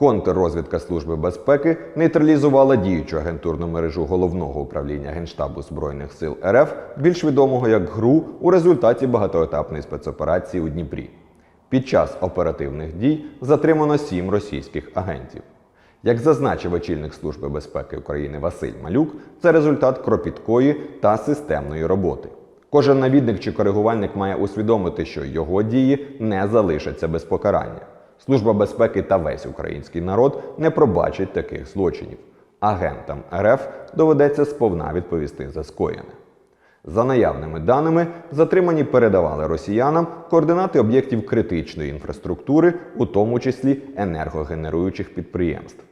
Контррозвідка Служби безпеки нейтралізувала діючу агентурну мережу головного управління Генштабу Збройних сил РФ, більш відомого як ГРУ, у результаті багатоетапної спецоперації у Дніпрі. Під час оперативних дій затримано сім російських агентів. Як зазначив очільник Служби безпеки України Василь Малюк, це результат кропіткої та системної роботи. Кожен навідник чи коригувальник має усвідомити, що його дії не залишаться без покарання. Служба безпеки та весь український народ не пробачать таких злочинів. Агентам РФ доведеться сповна відповісти за скоєне. За наявними даними, затримані передавали росіянам координати об'єктів критичної інфраструктури, у тому числі енергогенеруючих підприємств.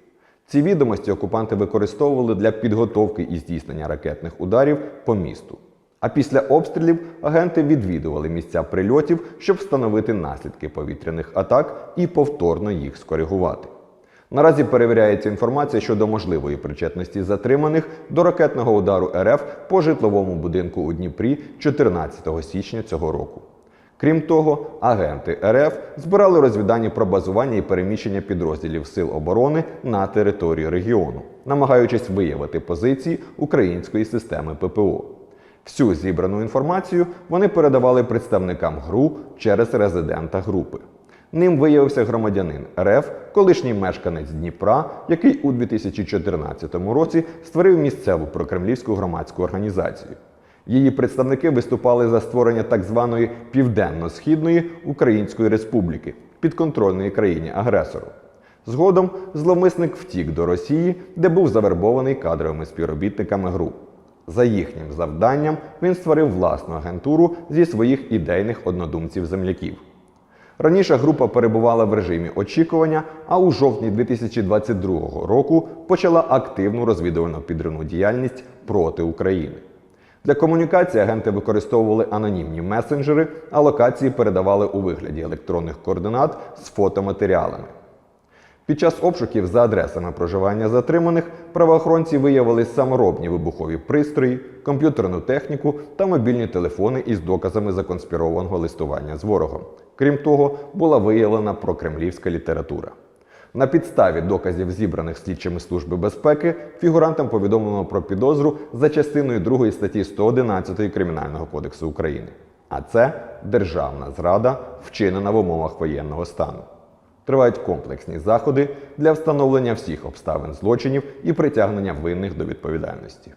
Ці відомості окупанти використовували для підготовки і здійснення ракетних ударів по місту. А після обстрілів агенти відвідували місця прильотів, щоб встановити наслідки повітряних атак і повторно їх скоригувати. Наразі перевіряється інформація щодо можливої причетності затриманих до ракетного удару РФ по житловому будинку у Дніпрі 14 січня цього року. Крім того, агенти РФ збирали розвідання про базування і переміщення підрозділів Сил оборони на території регіону, намагаючись виявити позиції української системи ППО. Всю зібрану інформацію вони передавали представникам ГРУ через резидента групи. Ним виявився громадянин РФ, колишній мешканець Дніпра, який у 2014 році створив місцеву прокремлівську громадську організацію. Її представники виступали за створення так званої Південно-Східної Української Республіки підконтрольної країні агресору. Згодом зловмисник втік до Росії, де був завербований кадровими співробітниками ГРУ. За їхнім завданням він створив власну агентуру зі своїх ідейних однодумців-земляків. Раніше група перебувала в режимі очікування, а у жовтні 2022 року почала активну розвідувальну підривну діяльність проти України. Для комунікації агенти використовували анонімні месенджери, а локації передавали у вигляді електронних координат з фотоматеріалами. Під час обшуків за адресами проживання затриманих правоохоронці виявили саморобні вибухові пристрої, комп'ютерну техніку та мобільні телефони із доказами законспірованого листування з ворогом. Крім того, була виявлена прокремлівська література. На підставі доказів, зібраних слідчими Служби безпеки, фігурантам повідомлено про підозру за частиною 2 статті 111 Кримінального кодексу України. А це державна зрада, вчинена в умовах воєнного стану. Тривають комплексні заходи для встановлення всіх обставин злочинів і притягнення винних до відповідальності.